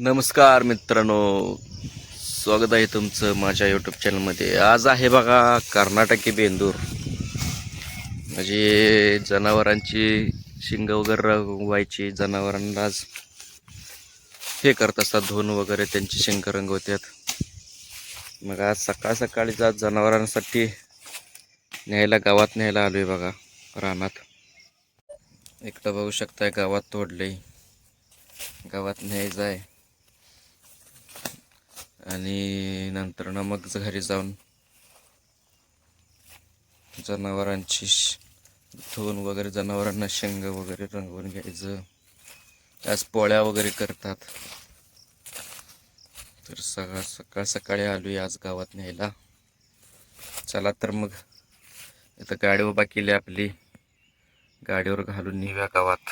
नमस्कार मित्रांनो. स्वागत आहे तुमचं माझ्या यूट्यूब चॅनलमध्ये आज आहे बघा कर्नाटकी बेंदूर. म्हणजे जनावरांची शिंग वगैरे रंगवायची जनावरांना आज हे करत असतात धुवून वगैरे त्यांची शिंग रंगवतात मग आज सकाळ सकाळीच आज जनावरांसाठी न्यायला गावात न्यायला आलो आहे बघा रानात. इकडं बघू शकताय गावात तोडलंय. गावात न्यायचं आहे. आणि नंतर ना मग घरी जाऊन जनावरांची धुवून वगैरे जनावरांना शेंग वगैरे रंगवून घ्यायचं. त्यास पोळ्या वगैरे करतात. तर सकाळ सकाळ सकाळी आलो आज गावात न्यायला. चला तर मग. इथं गाडी उभा केली आपली. गाडीवर घालून नेऊया गावात.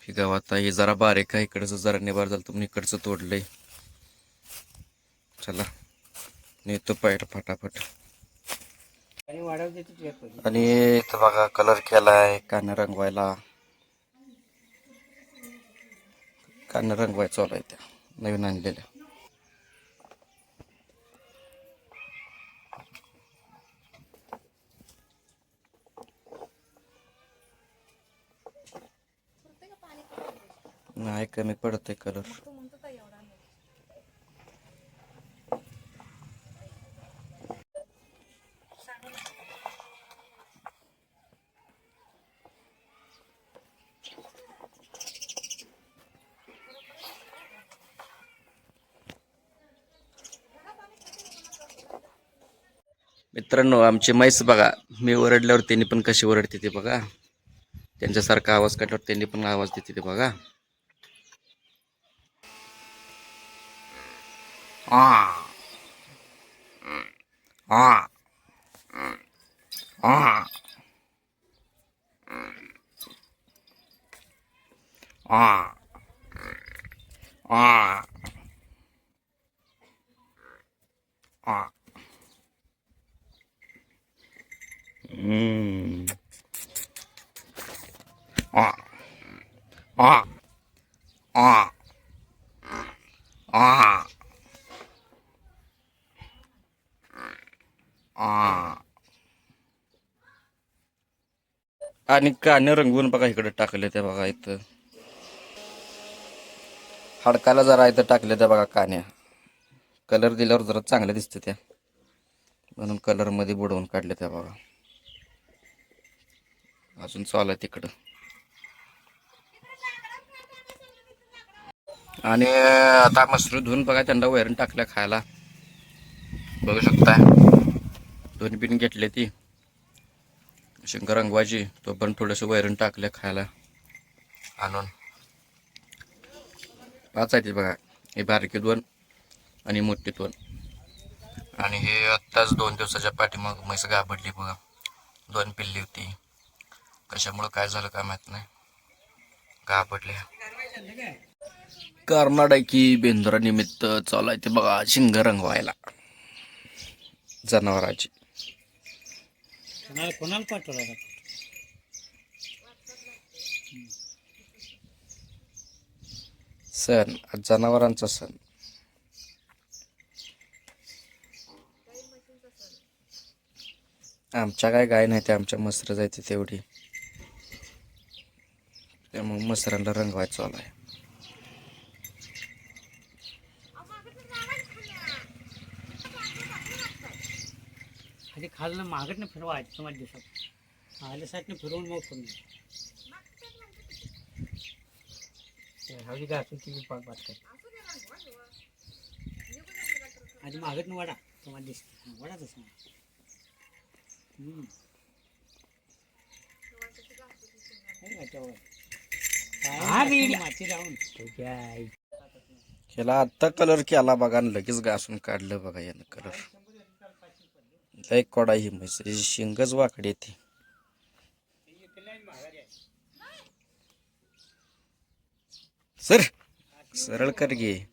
ही गावात आहे. जरा बारीक आहे. इकडचं जरा निभार झालं तुम्ही इकडचं तोडलंय. चला नेतो पाहिलं फटाफट. आणि इथं बघा कलर केलाय कान रंगवायला. कान रंगवाय चालू आहे त्या नवीन आणलेल्या. नाही कमी पडतंय कलर मित्रांनो आमची म्हैस बघा मी ओरडल्यावर त्यांनी पण कशी ओरडते ते बघा. त्यांच्यासारखा आवाज काढल्यावर त्यांनी पण आवाज देते ते बघा. Mm. Ah. Ah. Ah. Ah. Ah. आणि काने रंगवून बघा इकडे टाकले ते बघा इथं हाडकाला जरा इथं टाकले त्या बघा कान्या कलर दिल्यावर जरा चांगल्या दिसतं त्या म्हणून कलरमध्ये बुडवून काढले त्या बघा अजून चालू आहे तिकडं. आणि आता मसरू धुवून बघा त्यांना वैरण टाकल्या खायला. बघू शकता दोन बिन घेतले ती. शंकर अंगवाजी तो पण थोडंसं वैरण टाकल्या खायला. आणून. पाच आहे ती बघा. हे बारकी दोन आणि मोठी दोन. आणि हे आत्ताच दोन दिवसाच्या पाठीमाग म्हैस गाभडली बघा. दोन पिल्ली होती. कशामुळं काय झालं काय माहीत नाही. गाभडल्या कर्नाटकी बेंद्रानिमित्त चालू आहे ते बघा शिंग रंगवायला जनावराची. कोणाला पाठवला? सण आज जनावरांचा सण. आमच्या काय गाय नाही ते आमच्या मसर जायचे तेवढी. त्यामुळे मसरांना रंगवायचं चालू आहे. आधी खालनं मागटनं फिरवायचं तुम्हाला दिवसात. आल्या साईडनं फिरवून मग करून हळदी घासून ती पाक बात कर आधी मागटनं वाडा. तुम्हाला दिसते वडा तसं हम्म. आहे का त्यावर? काय माती लावून तुझ्या आई. ह्याला आत्ता कलर केला बघा आणि लगेच घासून काढलं बघा यानं कलर लय कोडा ही म्हैस शिंगच वाकडी येते सर सरळ कर घे नाही.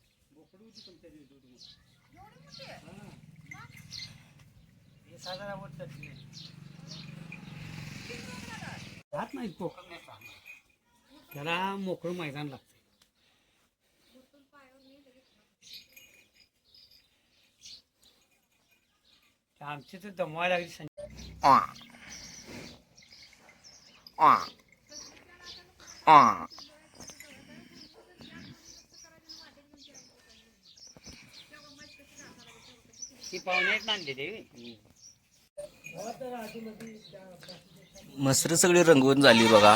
जात नाही कोकण त्याला मोकळं मैदान लागत आमची तर दमवायला लागली संजय. मसर सगळी रंगवून झाली बघा.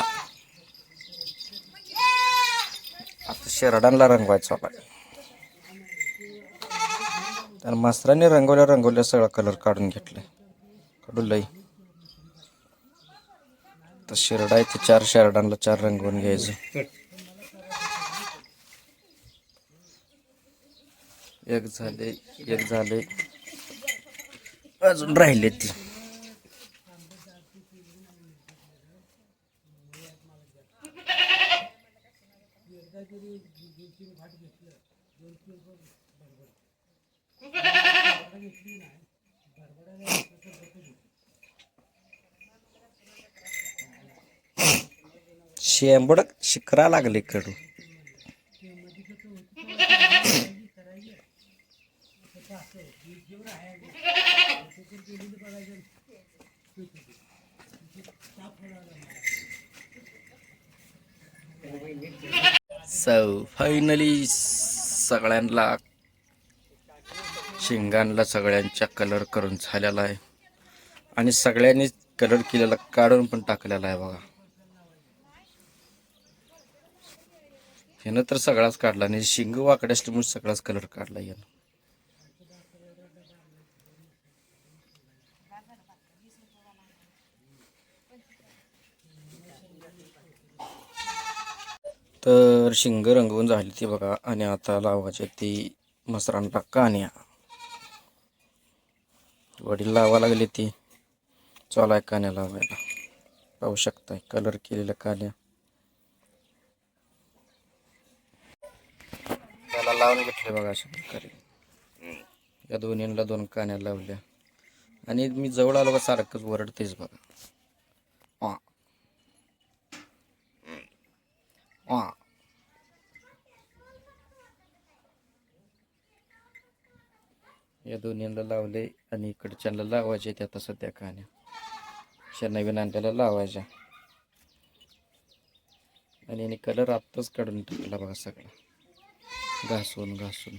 आता शेरडांना रंगवायचा आपण तर मास्तरांनी रंगवल्या रंगवल्या सगळा कलर काढून घेतलाय. काढून लई. तर शेरडा आहे ते चार शेरडांना चार रंगवून घ्यायचं. एक झाले एक झाले. अजून राहिले ती. शेंबड शिकरा लागले कडू सो फायनली सगळ्यांना शिंगांना सगळ्यांच्या कलर करून झालेला आहे. आणि सगळ्यांनी कलर केलेला काढून पण टाकलेला आहे बघा. ह्यानं तर सगळाच काढला आणि शिंग वाकडे असल्यामुळे सगळाच कलर काढला यानं तर शिंग रंगवून झाली ती बघा. आणि आता लावायची ती मसरांना कान्या वडील लावा लागली ती. चला कान्या लावायला. पाहू शकताय कलर केलेल्या कान्या. त्याला लावून घेतले बघा अशा प्रकारे. या दोन्हीला दोन कान्या लावल्या. आणि मी जवळ आलो का सारखंच वरडतेच बघा. वा. वा. या दोन्हीला लावले आणि इकडच्यांना लावायचे त्या आता सध्या कान्या अशा नवीन आणल्याला लावायच्या. आणि कलर आत्ताच काढून टाकला बघा सगळा. घासून घासून.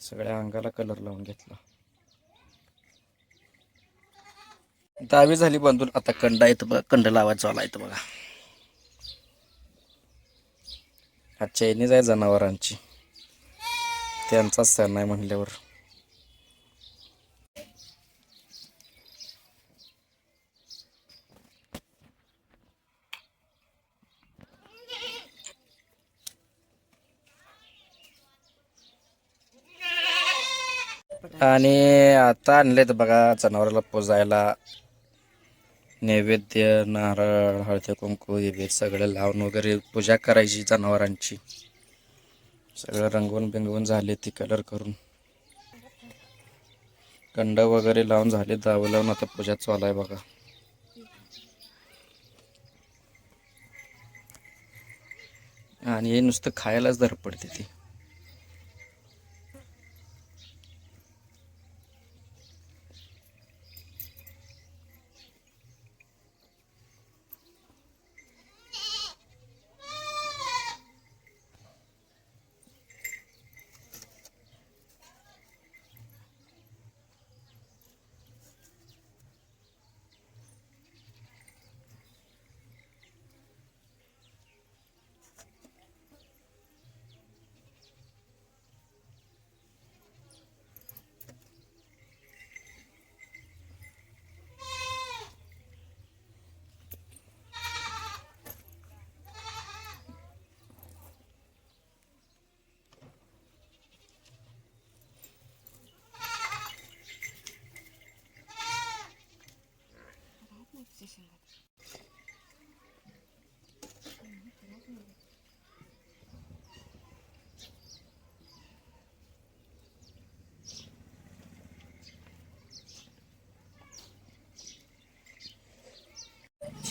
सगळ्या अंगाला कलर लावून घेतला. दहावी झाली बांधून. आता कंडा येतं बघा. कंड लावायचा झाला येतं बघा. हा चैनीज आहे जनावरांची. त्यांचाच सण आहे म्हणल्यावर. आणि आता आणलेत बघा जनावराला पोजायला. नैवेद्य नारळ हळदी कुंकू हे सगळं लावून वगैरे पूजा करायची जनावरांची. सगळं रंगवून बिंगवून झाले ती कलर करून. कंड वगैरे लावून झाले दावं लावून आता पूजा चालू आहे बघा. आणि हे नुसतं खायलाच धर पडते ती.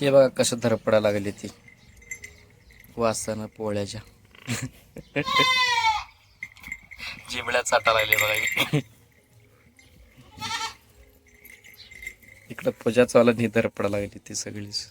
हे बघा कसं धरपडा लागली ती. वासानं पोळ्याच्या. जिबळ्या चाटा लागली बघा इकडं पूजा चालत ही धरपडा लागली ती सगळीच.